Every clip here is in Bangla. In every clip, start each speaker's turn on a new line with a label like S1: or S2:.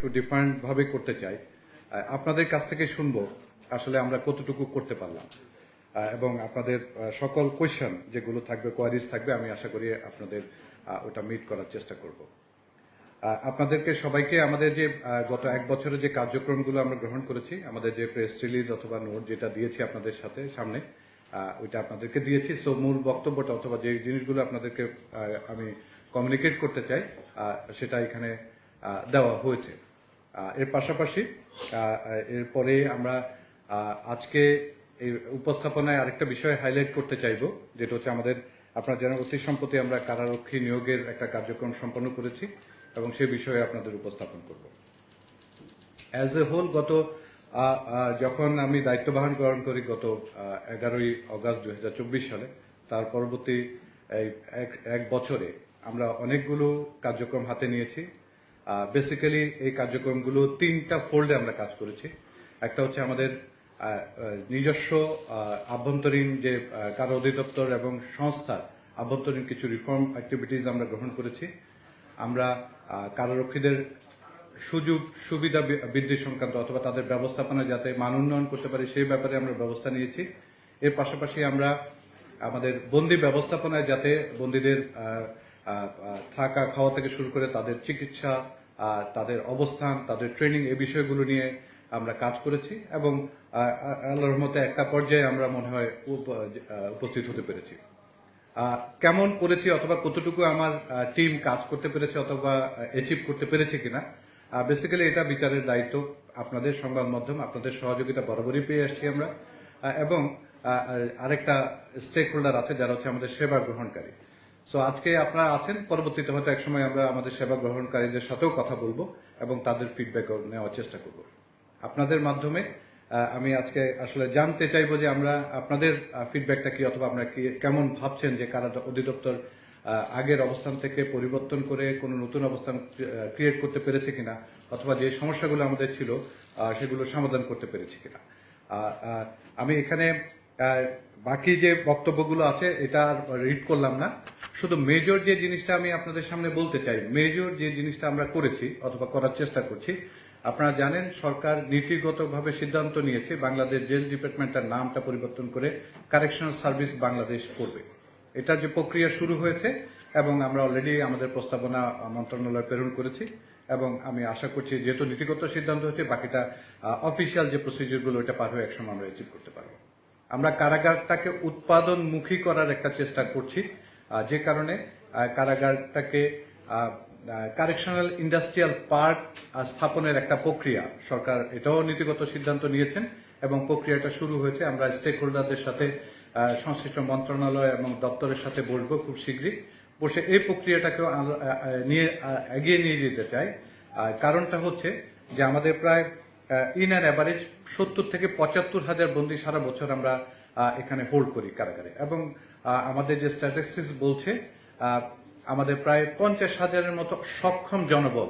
S1: একটু ডিফারেন্ট ভাবে করতে চাই। আপনাদের কাছ থেকে শুনব আসলে আমরা কতটুকু করতে পারলাম। এবং আপনাদের সকল কোয়েশ্চেন যেগুলো থাকবে কোয়ারিজ থাকবে, আমি আশা করি আপনাদের ওটা মিট করার চেষ্টা করব। আপনাদেরকে সবাইকে আমাদের যে গত এক বছরের যে কার্যক্রমগুলো আমরা গ্রহণ করেছি, আমাদের যে প্রেস রিলিজ অথবা নোট যেটা দিয়েছি আপনাদের সাথে সামনে ওইটা আপনাদেরকে দিয়েছি। সো মূল বক্তব্যটা অথবা যে জিনিসগুলো আপনাদেরকে আমি কমিউনিকেট করতে চাই সেটা এখানে দেওয়া হয়েছে। এর পাশাপাশি এরপরে আমরা আজকে এই উপস্থাপনায় আরেকটা বিষয় হাইলাইট করতে চাইব, যেটা হচ্ছে আমাদের, আপনারা জানেন অতি সম্প্রতি আমরা কারারক্ষী নিয়োগের একটা কার্যক্রম সম্পন্ন করেছি এবং সে বিষয়ে আপনাদের উপস্থাপন করব। অ্যাজ এ হোল গত যখন আমি দায়িত্ব বহন গ্রহণ করি গত এগারোই অগাস্ট দু হাজার চব্বিশ সালে, তার পরবর্তী এক বছরে আমরা অনেকগুলো কার্যক্রম হাতে নিয়েছি। বেসিক্যালি এই কার্যক্রমগুলো তিনটা ফোল্ডে আমরা কাজ করেছি। একটা হচ্ছে আমাদের নিজস্ব আভ্যন্তরীণ যে কারা অধিদপ্তর এবং সংস্থার আভ্যন্তরীণ কিছু রিফর্ম অ্যাক্টিভিটিস আমরা গ্রহণ করেছি। আমরা কারারক্ষীদের সুযোগ, সুবিধা বৃদ্ধি সংক্রান্ত অথবা তাদের ব্যবস্থাপনা যাতে মান উন্নয়ন করতে পারে সেই ব্যাপারে আমরা ব্যবস্থা নিয়েছি। এর পাশাপাশি আমরা আমাদের বন্দি ব্যবস্থাপনায় যাতে বন্দীদের থাকা খাওয়া থেকে শুরু করে তাদের চিকিৎসা তাদের অবস্থান, তাদের ট্রেনিং এই বিষয়গুলো নিয়ে আমরা কাজ করেছি এবং আল্লাহর রহমতে একটা পর্যায়ে আমরা মনে হয় উপ- উপস্থিত হতে পেরেছি। কেমন করেছি অথবা কতটুকু আমার টিম কাজ করতে পেরেছে অথবা অ্যাচিভ করতে পেরেছে কিনা বেসিক্যালি এটা বিচারের দায়িত্ব আপনাদের সংবাদ মাধ্যম, আপনাদের সহযোগিতা বরাবরই পেয়ে আসছি আমরা। এবং আরেকটা স্টেক হোল্ডার আছে যারা হচ্ছে আমাদের সেবা গ্রহণকারী। সো আজকে আপনারা আছেন, পরবর্তীতে হয়তো একসময় আমরা আমাদের সেবা গ্রহণকারীদের সাথেও কথা বলব এবং তাদের ফিডব্যাক নেওয়ার চেষ্টা করব। আপনাদের মাধ্যমে আমি আজকে আসলে জানতে চাইব যে আমরা আপনাদের ফিডব্যাকটা কি অথবা আপনারা কি, কেমন ভাবছেন যে কারা অধিদপ্তর আগের অবস্থান থেকে পরিবর্তন করে কোনো নতুন অবস্থান ক্রিয়েট করতে পেরেছে কিনা অথবা যে সমস্যাগুলো আমাদের ছিল সেগুলো সমাধান করতে পেরেছে কিনা। আমি এখানে বাকি যে বক্তব্যগুলো আছে, এটা রিড করলাম না। শুধু মেজর যে জিনিসটা আমি আপনাদের সামনে বলতে চাই মেজর যে জিনিসটা আমরা করেছি অথবা করার চেষ্টা করছি, আপনারা জানেন সরকার নীতিগতভাবে সিদ্ধান্ত নিয়েছে বাংলাদেশ জেল ডিপার্টমেন্টের নামটা পরিবর্তন করে কারেকশনাল সার্ভিস বাংলাদেশ করবে। এটার যে প্রক্রিয়া শুরু হয়েছে এবং আমরা অলরেডি আমাদের প্রস্তাবনা মন্ত্রণালয়ে প্রেরণ করেছি এবং আমি আশা করছি যেহেতু নীতিগত সিদ্ধান্ত হচ্ছে বাকিটা অফিসিয়াল যে প্রসিডিউরগুলো এটা পার হয়ে একসময় আমরা অ্যাচিভ করতে পারব। আমরা কারাগারটাকে উৎপাদনমুখী করার একটা চেষ্টা করছি। যে কারণে কারাগারটাকে কারেকশনাল ইন্ডাস্ট্রিয়াল পার্ক স্থাপনের একটা প্রক্রিয়া। সরকার এটাও নীতিগত সিদ্ধান্ত নিয়েছেন এবং প্রক্রিয়াটা শুরু হয়েছে। আমরা স্টেক হোল্ডারদের সাথে সংশ্লিষ্ট মন্ত্রণালয় এবং দপ্তরের সাথে বসবো খুব শীঘ্রই। বসে এই প্রক্রিয়াটাকেও নিয়ে এগিয়ে নিয়ে যেতে চাই। কারণটা হচ্ছে যে আমাদের প্রায় ইন অ্যান অ্যাভারেজ সত্তর থেকে পঁচাত্তর হাজার বন্দি সারা বছর আমরা এখানে হোল্ড করি কারাগারে। এবং আমাদের যে স্ট্যাটিস্টিক্স বলছে আমাদের প্রায় পঞ্চাশ হাজারের মতো সক্ষম জনবল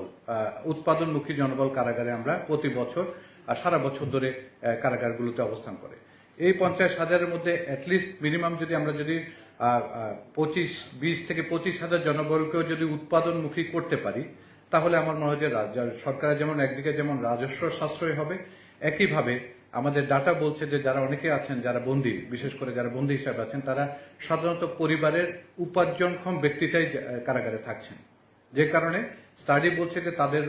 S1: উৎপাদনমুখী জনবল কারাগারে আমরা প্রতি বছর সারা বছর ধরে কারাগারগুলোতে অবস্থান করে। এই পঞ্চাশ হাজারের মধ্যে অ্যাটলিস্ট মিনিমাম যদি আমরা যদি পঁচিশ, বিশ থেকে পঁচিশ হাজার জনবলকেও যদি উৎপাদনমুখী করতে পারি, তাহলে আমার মনে হয় যে সরকারের যেমন একদিকে যেমন রাজস্ব সাশ্রয় হবে, একইভাবে আমাদের ডাটা বলছে যে যারা অনেকে আছেন, যারা বন্দী, বিশেষ করে যারা বন্দী হিসাবে আছেন, তারা সাধারণত পরিবারের উপার্জনক্ষম ব্যক্তিটাই কারাগারে থাকছেন। যে কারণে স্টাডি বলছে যে তাদের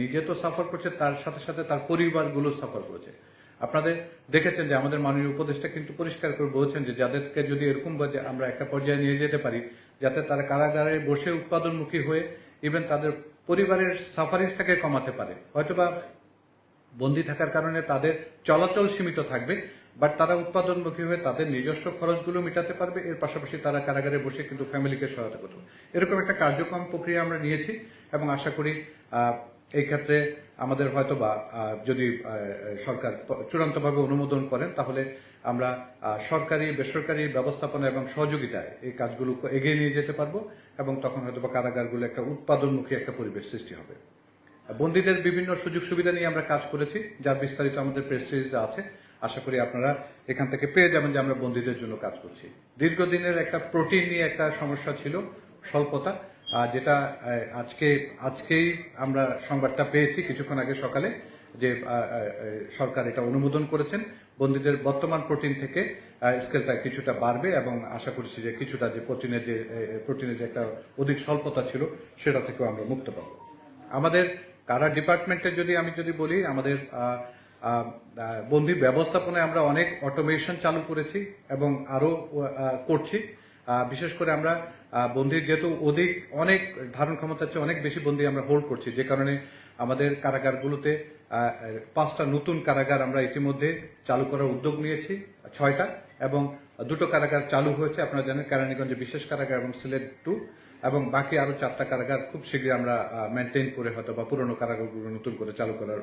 S1: নিজে তো সাফার করছে, তার সাথে সাথে তার পরিবারগুলো সাফার করেছে। আপনাদের দেখেছেন যে আমাদের মাননীয় উপদেষ্টা কিন্তু পরিষ্কার করে বলছেন যে যাদেরকে যদি এরকম আমরা একটা পর্যায়ে নিয়ে যেতে পারি, যাতে তারা কারাগারে বসে উৎপাদনমুখী হয়ে ইভেন তাদের পরিবারের সাফারিংসটাকে কমাতে পারে। হয়তোবা বন্দি থাকার কারণে তাদের চলাচল সীমিত থাকবে বাট তারা উৎপাদনমুখী হয়ে তাদের নিজস্ব খরচগুলো মেটাতে পারবে, এর পাশাপাশি তারা কারাগারে বসে কিন্তু ফ্যামিলিকে সহায়তা করবে এরকম একটা কার্যক্রম প্রক্রিয়া আমরা নিয়েছি, এবং আশা করি এই ক্ষেত্রে আমাদের হয়তো বা যদি সরকার চূড়ান্তভাবে অনুমোদন করেন, তাহলে আমরা সরকারি, বেসরকারি ব্যবস্থাপনা এবং সহযোগিতায় এই কাজগুলো এগিয়ে নিয়ে যেতে পারব, এবং তখন হয়তো বা কারাগারগুলো একটা উৎপাদনমুখী একটা পরিবেশ সৃষ্টি হবে। বন্দীদের বিভিন্ন সুযোগ সুবিধা নিয়ে আমরা কাজ করেছি, যার বিস্তারিত আমাদের প্রেস সিরিজে আছে। আশা করি আপনারা এখান থেকে পেয়ে যাবেন যে আমরা বন্দীদের জন্য কাজ করছি। দীর্ঘদিনের একটা প্রোটিন নিয়ে একটা সমস্যা ছিল, স্বল্পতা যেটা আজকে, আজকেই আমরা সংবাদটা পেয়েছি কিছুক্ষণ আগে সকালে যে সরকার এটা অনুমোদন করেছেন। বন্দীদের বর্তমান প্রোটিন থেকে স্কেলটা কিছুটা বাড়বে এবং আশা করছি যে কিছুটা যে প্রোটিনের যে প্রোটিনের যে একটা অধিক স্বল্পতা ছিল, সেটা থেকেও আমরা মুক্ত পাবো। আমাদের কারা ডিপার্টমেন্টে যদি আমি যদি বলি আমাদের বন্দি ব্যবস্থাপনায় আমরা অনেক অটোমেশন চালু করেছি এবং আরও আহ, করছি। বিশেষ করে আমরা বন্দির যেহেতু অধিক অনেক ধারণ ক্ষমতা অনেক বেশি বন্দি আমরা হোল্ড করছি। যে কারণে আমাদের কারাগারগুলোতে পাঁচটা নতুন কারাগার আমরা ইতিমধ্যে চালু করার উদ্যোগ নিয়েছি ছয়টা এবং দুটো কারাগার চালু হয়েছে আপনারা জানেন কেরানীগঞ্জে বিশেষ কারাগার এবং সিলেট টু। এবং বাকি আরও চারটা কারাগার খুব শীঘ্রই আমরা মেনটেন করে হয়তো বা পুরনো কারাগারগুলো নতুন করে চালু করার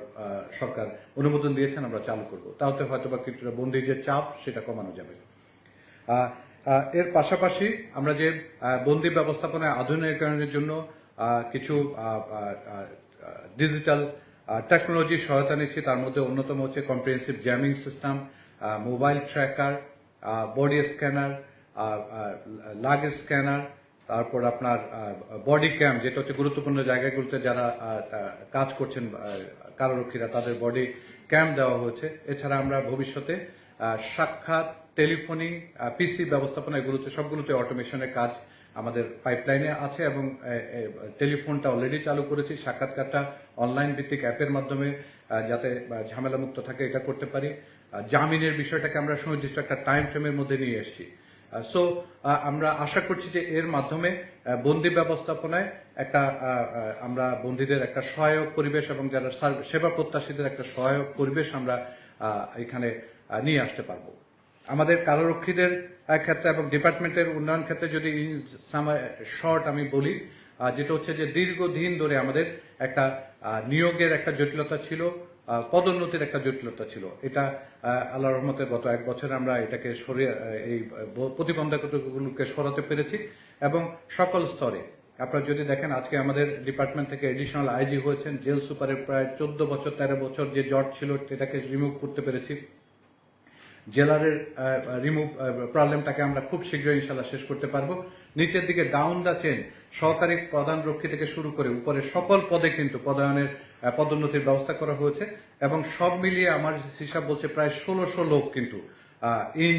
S1: সরকার অনুমোদন দিয়েছেন, আমরা চালু করব। তাতে হয়তো বা কিছুটা বন্দি যে চাপ, সেটা কমানো যাবে। এর পাশাপাশি আমরা যে বন্দি ব্যবস্থাপনায় আধুনিকরণের জন্য কিছু ডিজিটাল টেকনোলজির সহায়তা নিচ্ছি, তার মধ্যে অন্যতম হচ্ছে comprehensive jamming system mobile tracker body scanner luggage scanner তারপর আপনার বডি ক্যাম্প যেটা হচ্ছে গুরুত্বপূর্ণ জায়গাগুলোতে যারা কাজ করছেন কারারক্ষীরা তাদের বডি ক্যাম্প দেওয়া হয়েছে। এছাড়া আমরা ভবিষ্যতে সাক্ষাৎ টেলিফোনি পিসি ব্যবস্থাপনা, এগুলোতে সবগুলোতে অটোমেশনের কাজ আমাদের পাইপলাইনে আছে এবং টেলিফোনটা অলরেডি চালু করেছি। সাক্ষাৎকারটা অনলাইন ভিত্তিক অ্যাপের মাধ্যমে যাতে ঝামেলা মুক্ত থাকে, এটা করতে পারি। জামিনের বিষয়টাকে আমরা সুনির্দিষ্ট একটা টাইম ফ্রেমের মধ্যে নিয়ে এসেছি। সো আমরা আশা করছি যে এর মাধ্যমে বন্দি ব্যবস্থাপনায় একটা আমরা বন্দীদের একটা সহায়ক পরিবেশ এবং যারা সেবা প্রত্যাশীদের একটা সহায়ক পরিবেশ আমরা এখানে নিয়ে আসতে পারব। আমাদের কারারক্ষীদের ক্ষেত্রে এবং ডিপার্টমেন্টের উন্নয়ন ক্ষেত্রে যদি শর্ট আমি বলি যেটা হচ্ছে যে দীর্ঘদিন ধরে আমাদের একটা নিয়োগের একটা জটিলতা ছিল পদোন্নতির একটা জটিলতা ছিল। এটা আল্লাহ রহমতে গত এক বছরে আমরা এটাকে সরিয়ে এই প্রতিবন্ধকতাগুলোকে সরাতে পেরেছি এবং সকল স্তরে। আপনারা যদি দেখেন, আজকে আমাদের ডিপার্টমেন্ট থেকে এডিশনাল আইজি হয়েছেন, জেল সুপারের প্রায় চোদ্দ বছর, তেরো বছর যে জট ছিল, সেটাকে রিমুভ করতে পেরেছি। জেলারের রিমুভ প্রবলেমটাকে আমরা খুব শীঘ্রই ইনশাল্লাহ শেষ করতে পারব। নিচের দিকে ডাউন দ্য চেন সহকারী প্রধান রক্ষী থেকে শুরু করে উপরে সকল পদে কিন্তু পদায়নের পদোন্নতির ব্যবস্থা করা হয়েছে এবং সব মিলিয়ে আমার হিসাব বলছে প্রায় ষোলোশো লোক কিন্তু ইন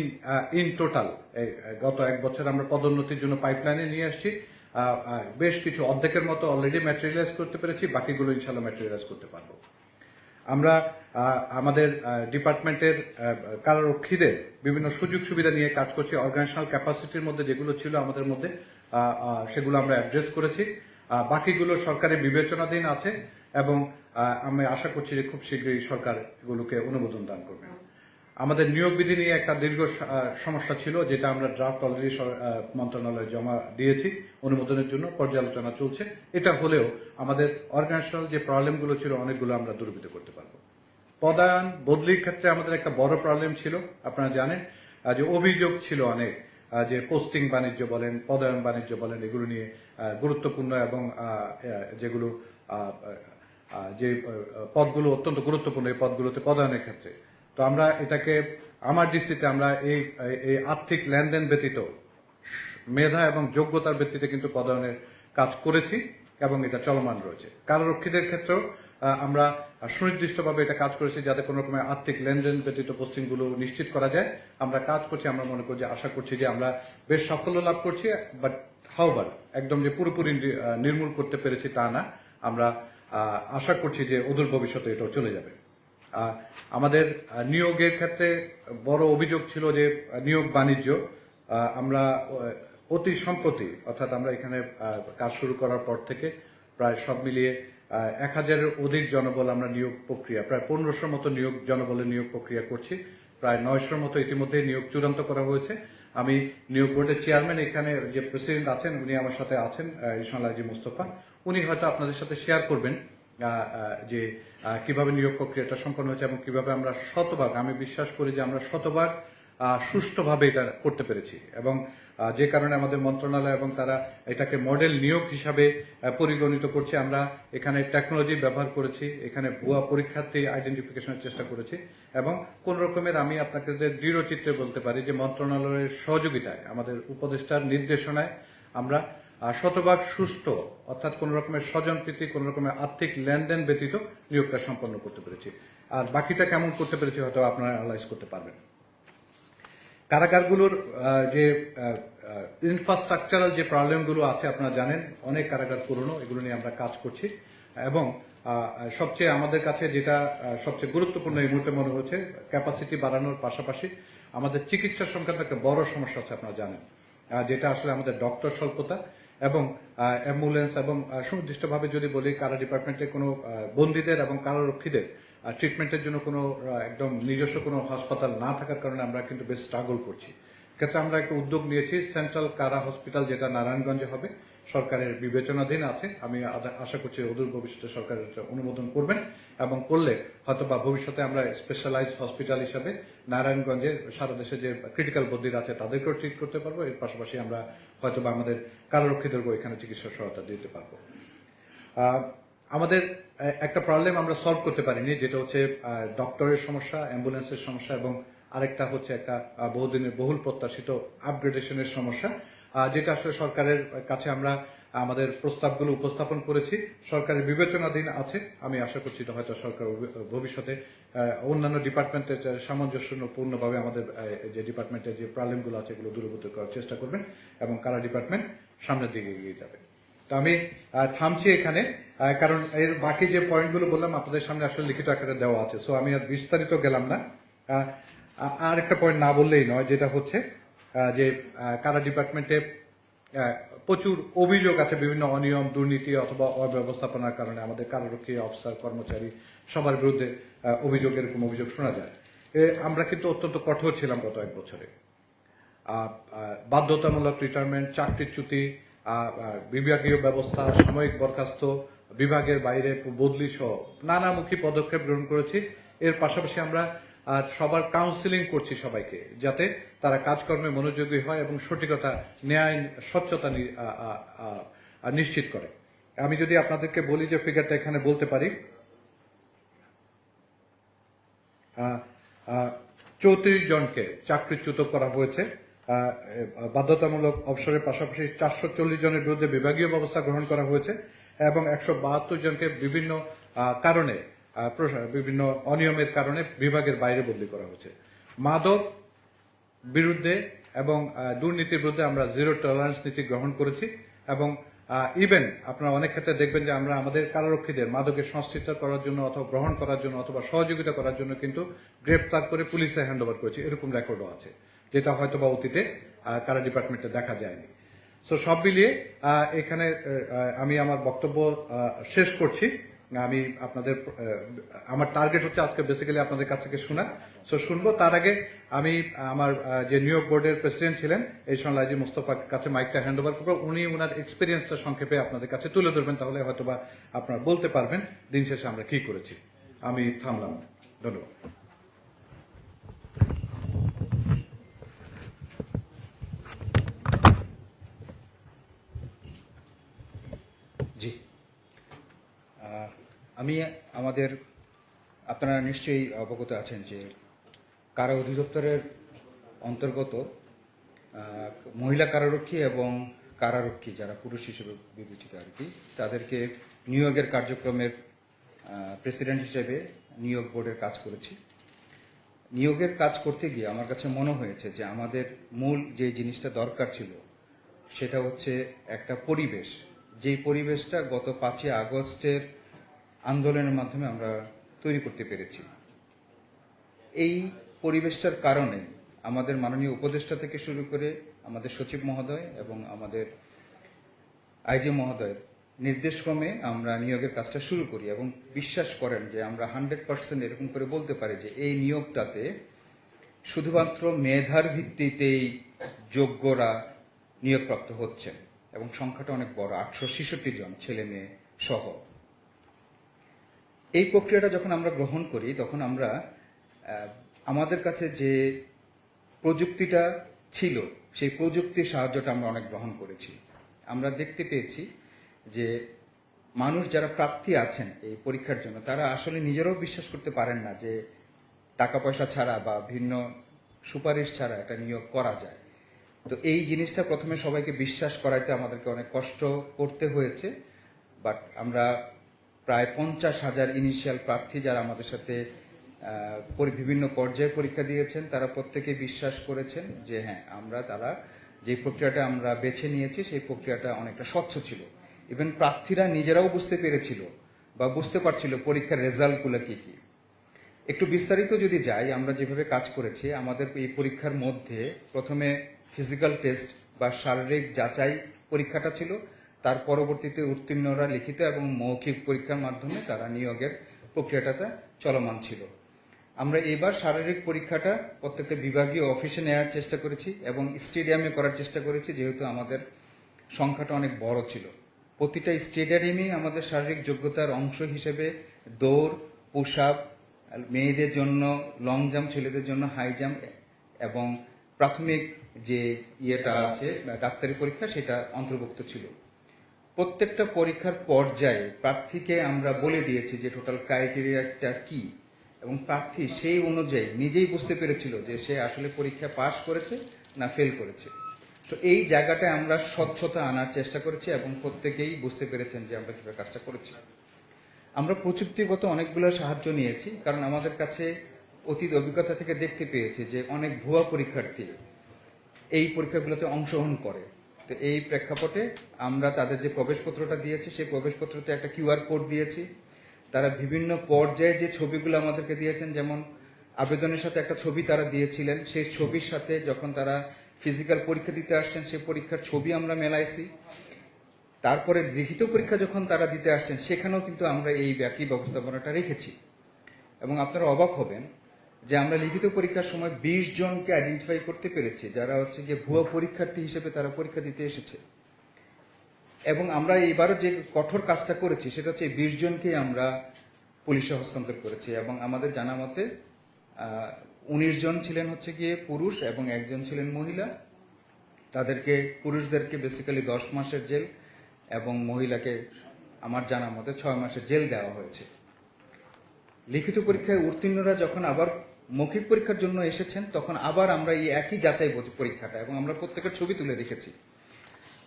S1: ইন টোটাল গত এক বছর আমরা পদোন্নতির জন্য পাইপলাইনে নিয়ে আসছি। বেশ কিছু অর্ধেকের মতো অলরেডি ম্যাটেরিয়ালাইজ করতে পেরেছি, বাকিগুলো ইনশাল্লাহ ম্যাটেরিয়ালাইজ করতে পারব। আমরা আমাদের ডিপার্টমেন্টের কারারক্ষীদের বিভিন্ন সুযোগ সুবিধা নিয়ে কাজ করছি অর্গানাইজেশনাল ক্যাপাসিটির মধ্যে যেগুলো ছিল আমাদের মধ্যে সেগুলো আমরা অ্যাড্রেস করেছি। বাকিগুলো সরকারের বিবেচনাধীন আছে এবং আমি আশা করছি যে খুব শীঘ্রই সরকার এগুলোকে অনুমোদন দান করবে। আমাদের নিয়োগ বিধি নিয়ে একটা দীর্ঘ সমস্যা ছিল যেটা আমরা ড্রাফট অলরেডি মন্ত্রণালয়ে জমা দিয়েছি অনুমোদনের জন্য, পর্যালোচনা চলছে। এটা হলেও আমাদের অর্গানাইজেশনাল যে প্রবলেমগুলো ছিল অনেকগুলো আমরা দূরীভূত করতে পারব। পদায়ন, বদলির ক্ষেত্রে আমাদের একটা বড় প্রবলেম ছিল, আপনারা জানেন যে অভিযোগ ছিল অনেক। যে পোস্টিং বাণিজ্য বলেন, পদায়ন বাণিজ্য বলেন, এগুলো নিয়ে গুরুত্বপূর্ণ এবং যেগুলো যে পদগুলো অত্যন্ত গুরুত্বপূর্ণ এই পদগুলোতে পদায়নের ক্ষেত্রে। তো আমরা এটাকে, আমার দৃষ্টিতে আমরা এই এই আর্থিক লেনদেন ব্যতীত, মেধা এবং যোগ্যতার ভিত্তিতে কিন্তু পদায়নের কাজ করেছি এবং এটা চলমান রয়েছে। কারারক্ষীদের ক্ষেত্রেও আমরা সুনির্দিষ্টভাবে এটা কাজ করেছি যাতে কোনো রকমের আর্থিক লেনদেন ব্যতীত পোস্টিংগুলো নিশ্চিত করা যায়। আমরা কাজ করছি, আমরা মনে করি যে আশা করছি যে আমরা বেশ সাফল্য লাভ করছি বাট হাওবার একদম যে পুরোপুরি নির্মূল করতে পেরেছি তা না। আমরা আশা করছি যে অদূর ভবিষ্যতে এটাও চলে যাবে। আমাদের নিয়োগের ক্ষেত্রে বড় অভিযোগ ছিল যে নিয়োগ বাণিজ্য আমরা অতি সম্প্রতি, অর্থাৎ আমরা এখানে কাজ শুরু করার পর থেকে প্রায় সব মিলিয়ে এক হাজারের অধিক জনবল আমরা নিয়োগ প্রক্রিয়া, প্রায় পনেরোশোর মতো নিয়োগ, জনবলের নিয়োগ প্রক্রিয়া করছি। প্রায় নয়শোর মতো ইতিমধ্যে নিয়োগ চূড়ান্ত করা হয়েছে। আমি নিয়োগ বোর্ডের চেয়ারম্যান, এখানে যে প্রেসিডেন্ট আছেন, উনি আমার সাথে আছেন ইসমাল আজি মুস্তফা। উনি হয়তো আপনাদের সাথে শেয়ার করবেন যে কীভাবে নিয়োগ প্রক্রিয়াটা সম্পন্ন হয়েছে এবং কীভাবে আমরা শতভাগ, আমি বিশ্বাস করি যে আমরা শতভাগ সুষ্ঠুভাবে এটা করতে পেরেছি। এবং যে কারণে আমাদের মন্ত্রণালয় এবং তারা এটাকে মডেল নিয়োগ হিসাবে পরিগণিত করছে। আমরা এখানে টেকনোলজি ব্যবহার করেছি, এখানে ভুয়া পরীক্ষার্থী আইডেন্টিফিকেশনের চেষ্টা করেছি এবং কোন রকমের আমি আপনাকে দৃঢ় চিত্রে বলতে পারি যে মন্ত্রণালয়ের সহযোগিতায়, আমাদের উপদেষ্টার নির্দেশনায় আমরা শতভাগ সুষ্ঠু অর্থাৎ কোন রকমের স্বজনপ্রীতি, কোন রকমের আর্থিক লেনদেন ব্যতীত নিয়োগটা সম্পন্ন করতে পেরেছি। আর বাকিটা কেমন করতে পেরেছি হয়তো আপনারা অ্যানালাইজ করতে পারবেন। কারাগারগুলোর যে ইনফ্রাস্ট্রাকচারাল যে প্রবলেমগুলো আছে, আপনারা জানেন, অনেক কারাগার পুরনো, এগুলো নিয়ে আমরা কাজ করছি। এবং সবচেয়ে আমাদের কাছে যেটা সবচেয়ে গুরুত্বপূর্ণ এই মুহূর্তে মনে হচ্ছে ক্যাপাসিটি বাড়ানোর পাশাপাশি আমাদের চিকিৎসা সংক্রান্ত একটা বড় সমস্যা আছে, আপনারা জানেন। যেটা আসলে আমাদের ডক্টর স্বল্পতা এবং অ্যাম্বুলেন্স এবং সুনির্দিষ্টভাবে যদি বলি, কারা ডিপার্টমেন্টে কোনো বন্দীদের এবং কারারক্ষীদের ট্রিটমেন্টের জন্য কোনো একদম নিজস্ব কোনো হাসপাতাল না থাকার কারণে আমরা কিন্তু বেশ স্ট্রাগল করছি। ক্ষেত্রে আমরা একটা উদ্যোগ নিয়েছি সেন্ট্রাল কারা হসপিটাল যেটা নারায়ণগঞ্জে হবে। সরকারের বিবেচনাধীন আছে। আমি আশা করছি অদূর ভবিষ্যতে সরকার অনুমোদন করবেন এবং করলে হয়তো বা ভবিষ্যতে আমরা স্পেশালাইজ হসপিটাল হিসাবে নারায়ণগঞ্জে সারা দেশে যে ক্রিটিক্যাল বদ্ধির আছে তাদেরকেও ট্রিট করতে পারব। এর পাশাপাশি আমরা হয়তো বা আমাদের কারারক্ষীদেরকেও এখানে চিকিৎসা সহায়তা দিতে পারব। আমাদের একটা প্রবলেম আমরা সলভ করতে পারিনি, যেটা হচ্ছে ডক্টরের সমস্যা অ্যাম্বুলেন্সের সমস্যা, এবং আরেকটা হচ্ছে একটা বহুদিনের, বহুল প্রত্যাশিত আপগ্রেডেশনের সমস্যা যেটা আসলে সরকারের কাছে আমরা, আমাদের প্রস্তাবগুলো উপস্থাপন করেছি। সরকারের বিবেচনাধীন আছে, আমি আশা করছি হয়তো সরকার ভবিষ্যতে অন্যান্য ডিপার্টমেন্টের সামঞ্জস্যপূর্ণভাবে আমাদের যে ডিপার্টমেন্টের যে প্রবলেমগুলো আছে, এগুলো দূরীভূত করার চেষ্টা করবেন, এবং কারা ডিপার্টমেন্ট সামনের দিকে এগিয়ে যাবে। তো আমি থামছি এখানে কারণ এর বাকি যে পয়েন্টগুলো বললাম, আপনাদের সামনে আসলে লিখিত আকারে দেওয়া আছে। সো আমি আর বিস্তারিত গেলাম না। আর একটা পয়েন্ট না বললেই নয়, যেটা হচ্ছে যে কারা ডিপার্টমেন্টে প্রচুর অভিযোগ আছে বিভিন্ন অনিয়ম, দুর্নীতি অথবা অব্যবস্থাপনার কারণে আমাদের কারারক্ষী অফিসার, কর্মচারী সবার বিরুদ্ধে অভিযোগ, এরকম অভিযোগ শোনা যায়। আমরা কিন্তু অত্যন্ত কঠোর ছিলাম গত এক বছরে। বাধ্যতামূলক রিটায়ারমেন্ট চাকরিচ্যুতি বিভাগীয় ব্যবস্থা, সাময়িক বরখাস্ত, বিভাগের বাইরে বদলি সহ নানামুখী পদক্ষেপ গ্রহণ করেছি। এর পাশাপাশি আমরা সবার কাউন্সিলিং করছি সবাইকে, যাতে তারা কাজকর্মে মনোযোগী হয় এবং সঠিকতা, ন্যায়, স্বচ্ছতা নিশ্চিত করে। আমি যদি আপনাদেরকে বলি যে ফিগারটা এখানে বলতে পারি। চৌত্রিশ জনকে চাকরিচ্যুত করা হয়েছে। বাধ্যতামূলক অবসরের পাশাপাশি চারশো চল্লিশ জনের বিরুদ্ধে বিভাগীয় ব্যবস্থা গ্রহণ করা হয়েছে এবং একশো বাহাত্তর জনকে বিভিন্ন কারণে বিভিন্ন অনিয়মের কারণে বিভাগের বাইরে বদলি করা হয়েছে। মাদক বিরুদ্ধে এবং দুর্নীতির বিরুদ্ধে আমরা জিরো টলারেন্স নীতি গ্রহণ করেছি এবং ইভেন আপনারা অনেক ক্ষেত্রে দেখবেন যে আমরা আমাদের কারারক্ষীদের মাদকের সংশ্লিষ্ট করার জন্য অথবা গ্রহণ করার জন্য অথবা সহযোগিতা করার জন্য কিন্তু গ্রেপ্তার করে পুলিশে হ্যান্ডওভার করেছি। এরকম রেকর্ডও আছে। যেটা হয়তো বা অতীতে কারা ডিপার্টমেন্টে দেখা যায়নি। সো সব মিলিয়ে এখানে আমি আমার বক্তব্য শেষ করছি। আমি আপনাদের আমার টার্গেট হচ্ছে আজকে বেসিক্যালি আপনাদের কাছ থেকে শোনা সো শুনব, তার আগে আমি, আমার যে নিউ ইয়র্ক বোর্ডের প্রেসিডেন্ট ছিলেন, এই লাজি মুস্তফার কাছে মাইকটা হ্যান্ড ওভার করব। উনি ওনার এক্সপিরিয়েন্সটা সংক্ষেপে আপনাদের কাছে তুলে ধরবেন, তাহলে হয়তোবা আপনারা বলতে পারবেন দিন শেষে আমরা কি করেছি। আমি থামলাম। ধন্যবাদ
S2: জি আহ, আমি আমাদের, আপনারা নিশ্চয়ই অবগত আছেন যে কারা অধিদপ্তরের অন্তর্গত মহিলা কারারক্ষী এবং কারারক্ষী যারা পুরুষ হিসেবে বিবেচিত আর কি, তাদেরকে নিয়োগের কার্যক্রমের প্রেসিডেন্ট হিসেবে নিয়োগ বোর্ডের কাজ করেছি। নিয়োগের কাজ করতে গিয়ে আমার কাছে মনে হয়েছে যে আমাদের মূল যে জিনিসটা দরকার ছিল, সেটা হচ্ছে একটা পরিবেশ। যেই পরিবেশটা গত পাঁচই আগস্টের আন্দোলনের মাধ্যমে আমরা তৈরি করতে পেরেছি। এই পরিবেশটার কারণে আমাদের মাননীয় উপদেষ্টা থেকে শুরু করে আমাদের সচিব মহোদয় এবং আমাদের আইজি মহোদয়ের নির্দেশক্রমে আমরা নিয়োগের কাজটা শুরু করি এবং বিশ্বাস করেন যে আমরা হান্ড্রেড পার্সেন্ট এরকম করে বলতে পারি যে এই নিয়োগটাতে শুধুমাত্র মেধার ভিত্তিতেই যোগ্যরা নিয়োগপ্রাপ্ত হচ্ছেন এবং সংখ্যাটা অনেক বড়, আটশো ছেলে মেয়ে সহ। এই প্রক্রিয়াটা যখন আমরা গ্রহণ করি, তখন আমরা আমাদের কাছে যে প্রযুক্তিটা ছিল, সেই প্রযুক্তির সাহায্যটা আমরা অনেক গ্রহণ করেছি। আমরা দেখতে পেয়েছি যে মানুষ যারা প্রার্থী আছেন এই পরীক্ষার জন্য, তারা আসলে নিজেরাও বিশ্বাস করতে পারেন না যে টাকা পয়সা ছাড়া বা ভিন্ন সুপারিশ ছাড়া এটা নিয়োগ করা যায়। তো এই জিনিসটা প্রথমে সবাইকে বিশ্বাস করাইতে আমাদেরকে অনেক কষ্ট করতে হয়েছে, বাট আমরা প্রায় পঞ্চাশ হাজার ইনিশিয়াল প্রার্থী যারা আমাদের সাথে বিভিন্ন পর্যায়ে পরীক্ষা দিয়েছেন, তারা প্রত্যেকে বিশ্বাস করেছেন যে হ্যাঁ আমরা তারা যে প্রক্রিয়াটা আমরা বেছে নিয়েছি, সেই প্রক্রিয়াটা অনেকটা স্বচ্ছ ছিল। ইভেন প্রার্থীরা নিজেরাও বুঝতে পেরেছিল বা বুঝতে পারছিল পরীক্ষার রেজাল্টগুলো কি কি। একটু বিস্তারিত যদি যাই, আমরা যেভাবে কাজ করেছি, আমাদের এই পরীক্ষার মধ্যে প্রথমে ফিজিক্যাল টেস্ট বা শারীরিক যাচাই পরীক্ষাটা ছিল তার পরবর্তীতে উত্তীর্ণরা লিখিত এবং মৌখিক পরীক্ষার মাধ্যমে তারা নিয়োগের প্রক্রিয়াটা চলমান ছিল। আমরা এবার শারীরিক পরীক্ষাটা প্রত্যেকটা বিভাগীয় অফিসে নেওয়ার চেষ্টা করেছি এবং স্টেডিয়ামে করার চেষ্টা করেছি, যেহেতু আমাদের সংখ্যাটা অনেক বড় ছিল। প্রতিটা স্টেডিয়ামে আমাদের শারীরিক যোগ্যতার অংশ হিসেবে দৌড় পুশ আপ মেয়েদের জন্য লং জাম্প, ছেলেদের জন্য হাই জাম্প এবং প্রাথমিক যে ইয়েটা আছে, ডাক্তারি পরীক্ষা, সেটা অন্তর্ভুক্ত ছিল। প্রত্যেকটা পরীক্ষার পর্যায়ে প্রার্থীকে আমরা বলে দিয়েছি যে টোটাল ক্রাইটেরিয়াটা কি। এবং প্রার্থী সেই অনুযায়ী নিজেই বুঝতে পেরেছিল যে সে আসলে পরীক্ষা পাশ করেছে না ফেল করেছে। তো এই জায়গাটায় আমরা স্বচ্ছতা আনার চেষ্টা করেছি এবং প্রত্যেকেই বুঝতে পেরেছেন যে আমরা কীভাবে কাজটা করেছি। আমরা প্রযুক্তিগত অনেকগুলো সাহায্য নিয়েছি, কারণ আমাদের কাছে অতীত অভিজ্ঞতা থেকে দেখতে পেয়েছি যে অনেক ভুয়া পরীক্ষার্থী এই পরীক্ষাগুলোতে অংশগ্রহণ করে। তো এই প্রেক্ষাপটে আমরা তাদের যে প্রবেশপত্রটা দিয়েছি, সেই প্রবেশপত্রতে একটা কিউআর কোড দিয়েছি। তারা বিভিন্ন পর্যায়ে যে ছবিগুলো আমাদেরকে দিয়েছেন, যেমন আবেদনের সাথে একটা ছবি তারা দিয়েছিলেন, সেই ছবির সাথে যখন তারা ফিজিক্যাল পরীক্ষা দিতে আসছেন, সেই পরীক্ষার ছবি আমরা মেলাইছি তারপরে লিখিত পরীক্ষা যখন তারা দিতে আসছেন, সেখানেও কিন্তু আমরা এই একই ব্যবস্থাপনাটা রেখেছি। এবং আপনারা অবাক হবেন যে আমরা লিখিত পরীক্ষার সময় বিশ জনকে আইডেন্টিফাই করতে পেরেছি, যারা হচ্ছে যে ভুয়া পরীক্ষার্থী হিসেবে তারা পরীক্ষা দিতে এসেছে। এবং আমরা এইবারও যে কঠোর কাজটা করেছি, সেটা হচ্ছে বিশ জনকে আমরা পুলিশে হস্তান্তর করেছি। এবং আমাদের জানা মতে উনিশ জন ছিলেন হচ্ছে গিয়ে পুরুষ এবং একজন ছিলেন মহিলা। তাদেরকে, পুরুষদেরকে বেসিক্যালি দশ মাসের জেল এবং মহিলাকে আমার জানা মতে ছয় মাসের জেল দেওয়া হয়েছে। লিখিত পরীক্ষায় উত্তীর্ণরা যখন আবার মৌখিক পরীক্ষার জন্য এসেছেন, তখন আবার আমরা এই একই যাচাই পরীক্ষাটা এবং আমরা প্রত্যেকের ছবি তুলে রেখেছি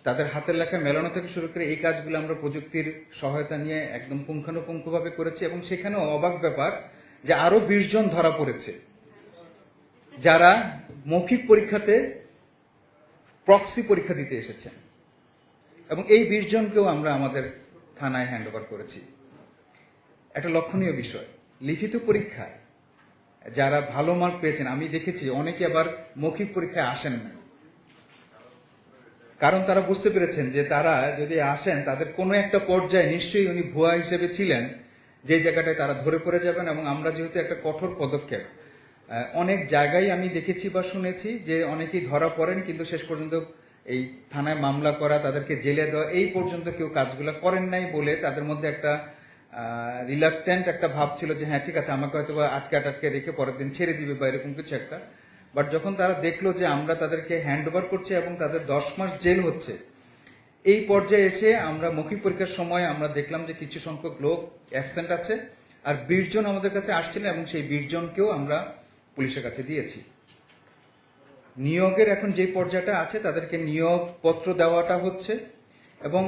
S2: তাদের হাতের লেখা মেলানো থেকে শুরু করে এই কাজগুলো আমরা প্রযুক্তির সহায়তা নিয়ে একদম পুঙ্খানুপুঙ্খভাবে করেছি এবং সেখানেও অবাক ব্যাপার যে আরও বিশ জন ধরা পড়েছে। যারা মৌখিক পরীক্ষাতে প্রক্সি পরীক্ষা দিতে এসেছেন। এবং এই বিশ জনকেও আমরা আমাদের থানায় হ্যান্ডওভার করেছি। একটা লক্ষণীয় বিষয়, লিখিত পরীক্ষায় যারা ভালো মার্ক পেয়েছেন, আমি দেখেছি অনেকে আবার মৌখিক পরীক্ষায় আসেন না। কারণ তারা বুঝতে পেরেছেন যে তারা যদি আসেন, তাদের কোনো একটা পর্যায়ে নিশ্চয়ই উনি ভুয়া হিসেবে ছিলেন, যে জায়গাটায় তারা ধরে পড়ে যাবেন এবং আমরা যেহেতু একটা কঠোর পদক্ষেপ। অনেক জায়গায় আমি দেখেছি বা শুনেছি যে অনেকেই ধরা পড়েন কিন্তু শেষ পর্যন্ত এই থানায় মামলা করা, তাদেরকে জেলে দেওয়া, এই পর্যন্ত কেউ কাজগুলো করেন নাই বলে তাদের মধ্যে একটা রিলাক্টেন্ট একটা ভাব ছিল যে হ্যাঁ ঠিক আছে, আমাকে হয়তো আটকে আটকে রেখে পরের দিন ছেড়ে দিবে বা এরকম কিছু একটা। বাট যখন তারা দেখল যে, আমরা তাদেরকে হ্যান্ড ওভার করছি এবং তাদের দশ মাস জেল হচ্ছে, এই পর্যায়ে এসে আমরা মৌখিক পরীক্ষার সময় আমরা দেখলাম যে, কিছু সংখ্যক লোক অ্যাবসেন্ট আছে আর বিশ জন আমাদের কাছে আসছিলেন এবং সেই বিশ জনকেও আমরা পুলিশের কাছে দিয়েছি। নিয়োগের এখন যে পর্যায়টা আছে, তাদেরকে নিয়োগ পত্র দেওয়াটা হচ্ছে এবং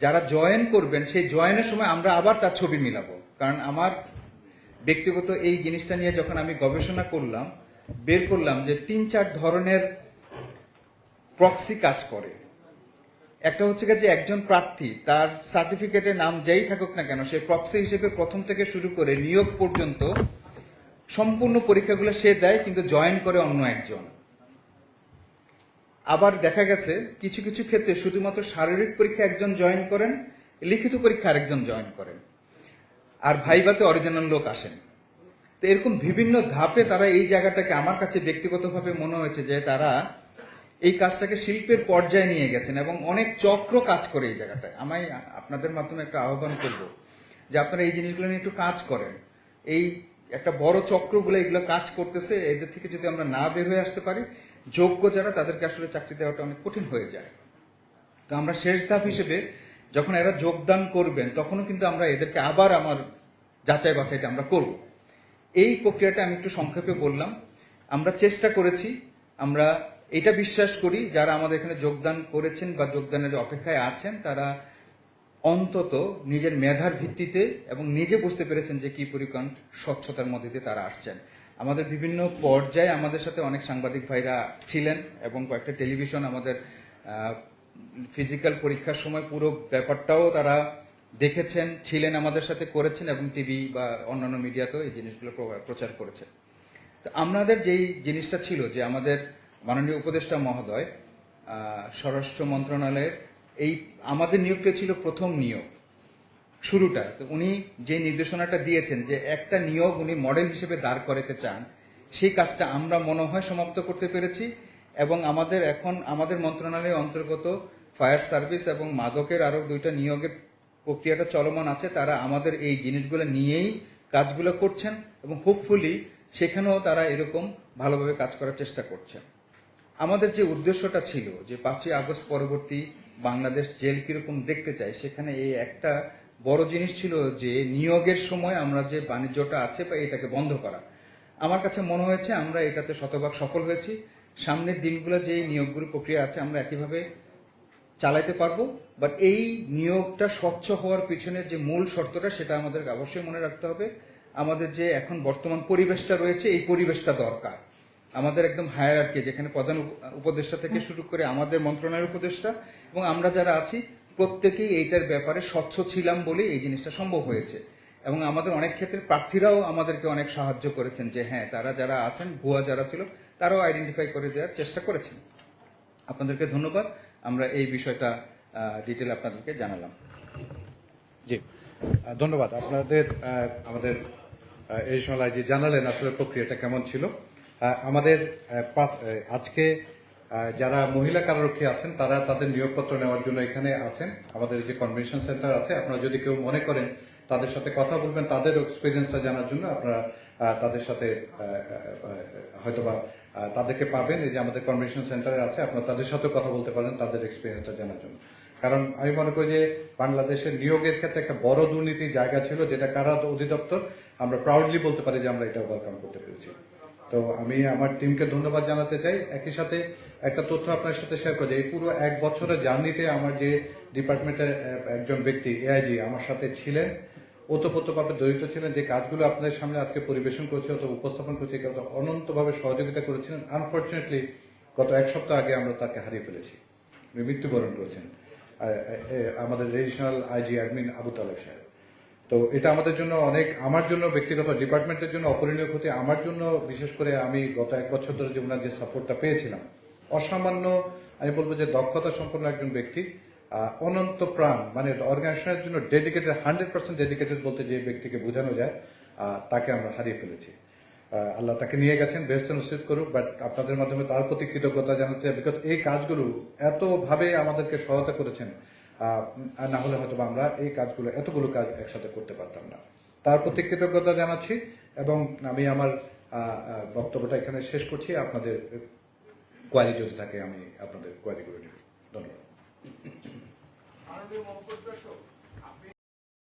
S2: যারা জয়েন করবেন, সেই জয়েনের সময় আমরা আবার তার ছবি মিলাবো। কারণ আমার ব্যক্তিগত এই জিনিসটা নিয়ে যখন আমি গবেষণা করলাম, বের করলাম যে তিন চার ধরনের প্রক্সি কাজ করে। একটা হচ্ছে যে একজন প্রার্থী, তার সার্টিফিকেটের নাম যেই থাকুক না কেন, সে প্রক্সি হিসেবে প্রথম থেকে শুরু করে নিয়োগ পর্যন্ত সম্পূর্ণ পরীক্ষাগুলো সে দেয়, কিন্তু জয়েন করে অন্য একজন। আবার দেখা গেছে কিছু কিছু ক্ষেত্রে শুধুমাত্র শারীরিক পরীক্ষা একজন জয়েন করেন, লিখিত পরীক্ষা আরেকজন জয়েন করেন। আর ভাইভাতে অরিজিনাল লোক আসেন। তো এরকম বিভিন্ন ধাপে তারা এই জায়গাটাকে আমার কাছে ব্যক্তিগতভাবে মনে হয়েছে যে তারা এই কাজটাকে শিল্পের পর্যায়ে নিয়ে গেছেন এবং অনেক চক্র কাজ করে এই জায়গাটায়। আমি আপনাদের মাধ্যমে একটা আহ্বান করব যে আপনারা এই জিনিসগুলো নিয়ে একটু কাজ করেন। এই একটা বড় চক্রগুলো এগুলো কাজ করতেছে, এদের থেকে যদি আমরা না বের হয়ে আসতে পারি যোগ্য যারা, তাদেরকে আসলে চাকরি দেওয়াটা অনেক কঠিন হয়ে যায়। তো আমরা শেষ ধাপ হিসেবে যখন এরা যোগদান করবেন, তখনও কিন্তু আমরা এদেরকে আবার আমার যাচাই বাছাইটা আমরা করব। এই প্রক্রিয়াটা আমি একটু সংক্ষেপে বললাম। আমরা চেষ্টা করেছি, আমরা এটা বিশ্বাস করি, যারা আমাদের এখানে যোগদান করেছেন বা যোগদানের অপেক্ষায় আছেন, তারা অন্তত নিজের মেধার ভিত্তিতে এবং নিজে বুঝতে পেরেছেন যে কি পরিমাণ স্বচ্ছতার মধ্যে দিয়ে তারা আসছেন। আমাদের বিভিন্ন পর্যায়ে আমাদের সাথে অনেক সাংবাদিক ভাইরা ছিলেন এবং কয়েকটা টেলিভিশন আমাদের ফিজিক্যাল পরীক্ষার সময় পুরো ব্যাপারটাও তারা দেখেছেন, ছিলেন আমাদের সাথে করেছেন এবং টিভি বা অন্যান্য মিডিয়াতেও এই জিনিসগুলো প্রচার করেছেন। তো আমাদের যেই জিনিসটা ছিল যে আমাদের মাননীয় উপদেষ্টা মহোদয় স্বরাষ্ট্র মন্ত্রণালয়ের এই, আমাদের নিয়োগটা ছিল প্রথম নিয়োগ। শুরুটা তো উনি যে নির্দেশনাটা দিয়েছেন যে একটা নিয়োগ উনি মডেল হিসেবে দাঁড় করাতে চান, সেই কাজটা আমরা মনে হয় সমাপ্ত করতে পেরেছি এবং আমাদের এখন আমাদের মন্ত্রণালয়ের অন্তর্গত ফায়ার সার্ভিস এবং মাদকের আরও দুইটা নিয়োগের প্রক্রিয়াটা চলমান আছে। তারা আমাদের এই জিনিসগুলো নিয়েই কাজগুলো করছেন এবং হোপফুলি সেখানেও তারা এরকম ভালোভাবে কাজ করার চেষ্টা করছেন। আমাদের যে উদ্দেশ্যটা ছিল যে পাঁচই আগস্ট পরবর্তী বাংলাদেশ জেল কীরকম দেখতে চাই সেখানে এই একটা বড় জিনিস ছিল যে নিয়োগের সময় আমরা যে বাণিজ্যটা আছে বা এটাকে বন্ধ করা। আমার কাছে মনে হয়েছে আমরা এটাতে শতভাগ সফল হয়েছি। সামনের দিনগুলো যে নিয়োগগুলো প্রক্রিয়া আছে আমরা একইভাবে চালাইতে পারব। বাট এই নিয়োগটা স্বচ্ছ হওয়ার পিছনের যে মূল শর্তটা সেটা আমাদের অবশ্যই মনে রাখতে হবে। আমাদের যে এখন বর্তমান পরিবেশটা রয়েছে এই পরিবেশটা দরকার। আমাদের একদম হায়ার যেখানে প্রধান উপ- উপদেষ্টা থেকে শুরু করে আমাদের মন্ত্রণালয়ের উপদেষ্টা এবং আমরা যারা আছি প্রত্যেকেই এইটার ব্যাপারে স্বচ্ছ ছিলাম বলে এই জিনিসটা সম্ভব হয়েছে। এবং আমাদের অনেক ক্ষেত্রে প্রার্থীরাও আমাদেরকে অনেক সাহায্য করেছেন যে হ্যাঁ তারা যারা আছেন, ভুয়া যারা ছিল, তারাও আইডেন্টিফাই করে দেওয়ার চেষ্টা করেছেন। আপনাদেরকে ধন্যবাদ। আমরা এই বিষয়টা ডিটেল আপনাদেরকে জানালাম।
S1: জি। ধন্যবাদ। আপনাদের আমাদের এই সময় যে জানালেন আসলে প্রক্রিয়াটা কেমন ছিল। আমাদের আজকে যারা মহিলা কারারক্ষী আছেন, তারা তাদের নিয়োগপত্র নেওয়ার জন্য এখানে আছেন। আমাদের যে কনভেনশন সেন্টার আছে, আপনারা যদি কেউ মনে করেন তাদের সাথে কথা বলবেন, তাদের এক্সপিরিয়েন্সটা জানার জন্য আপনারা তাদের সাথে হয়তোবা তাদেরকে পাবেন। এই যে আমাদের কনভেনশন সেন্টারে আছে, আপনারা তাদের সাথে কথা বলতে পারেন, তাদের এক্সপিরিয়েন্সটা জানার জন্য। কারণ আমি মনে করি যে বাংলাদেশের নিয়োগের ক্ষেত্রে একটা বড় দুর্নীতির জায়গা ছিল, যেটা কারা অধিদপ্তর, আমরা প্রাউডলি বলতে পারি যে আমরা এটা ওভারকাম করতে পেরেছি। তো আমি আমার টিমকে ধন্যবাদ জানাতে চাই। একই সাথে একটা তথ্য আপনার সাথে শেয়ার করি এই পুরো এক বছরের জার্নিতে আমার যে ডিপার্টমেন্টের একজন ব্যক্তি এআইজি আমার সাথে ছিলেন। ওতপ্রোতভাবে জড়িত ছিলেন। যে কাজগুলো আপনাদের সামনে আজকে পরিবেশন করছে অথবা উপস্থাপন করছে কত অনন্তভাবে সহযোগিতা করেছিলেন। আনফর্চুনেটলি গত এক সপ্তাহ আগে আমরা তাকে হারিয়ে ফেলেছি। উনি মৃত্যুবরণ করেছেন। আমাদের regional IG admin Abu Taleb Saheb. তো এটা আমাদের জন্য অনেক, আমার জন্য ব্যক্তিগত ডিপার্টমেন্টের জন্য অপরিণীয় ক্ষতি। আমার জন্য বিশেষ করে আমি গত এক বছর ধরে যে ওনার যে সাপোর্টটা পেয়েছিলাম অসামান্য, আমি বলব যে দক্ষতা সম্পন্ন একজন ব্যক্তি অনন্ত প্রাণ মানে অর্গানাইজেশনের জন্য ডেডিকেটেড হান্ড্রেড পার্সেন্ট ডেডিকেটেড বলতে যে ব্যক্তিকে বোঝানো যায় তাকে আমরা হারিয়ে ফেলেছি। আল্লাহ তাকে নিয়ে গেছেন বেস্ট নসিব করুক বাট আপনাদের মাধ্যমে তার প্রতি কৃতজ্ঞতা জানাচ্ছে বিকজ এই কাজগুলো এতভাবে আমাদেরকে সহায়তা করেছেন না হলে হয়তো আমরা এই কাজগুলো, এতগুলো কাজ একসাথে করতে পারতাম না। তার প্রতি কৃতজ্ঞতা জানাচ্ছি, এবং আমি আমার বক্তব্যটা এখানে শেষ করছি, আপনাদের কোয়ারি যদি থাকে আমি আপনাদের কোয়ারিগুলো নেব। ধন্যবাদ।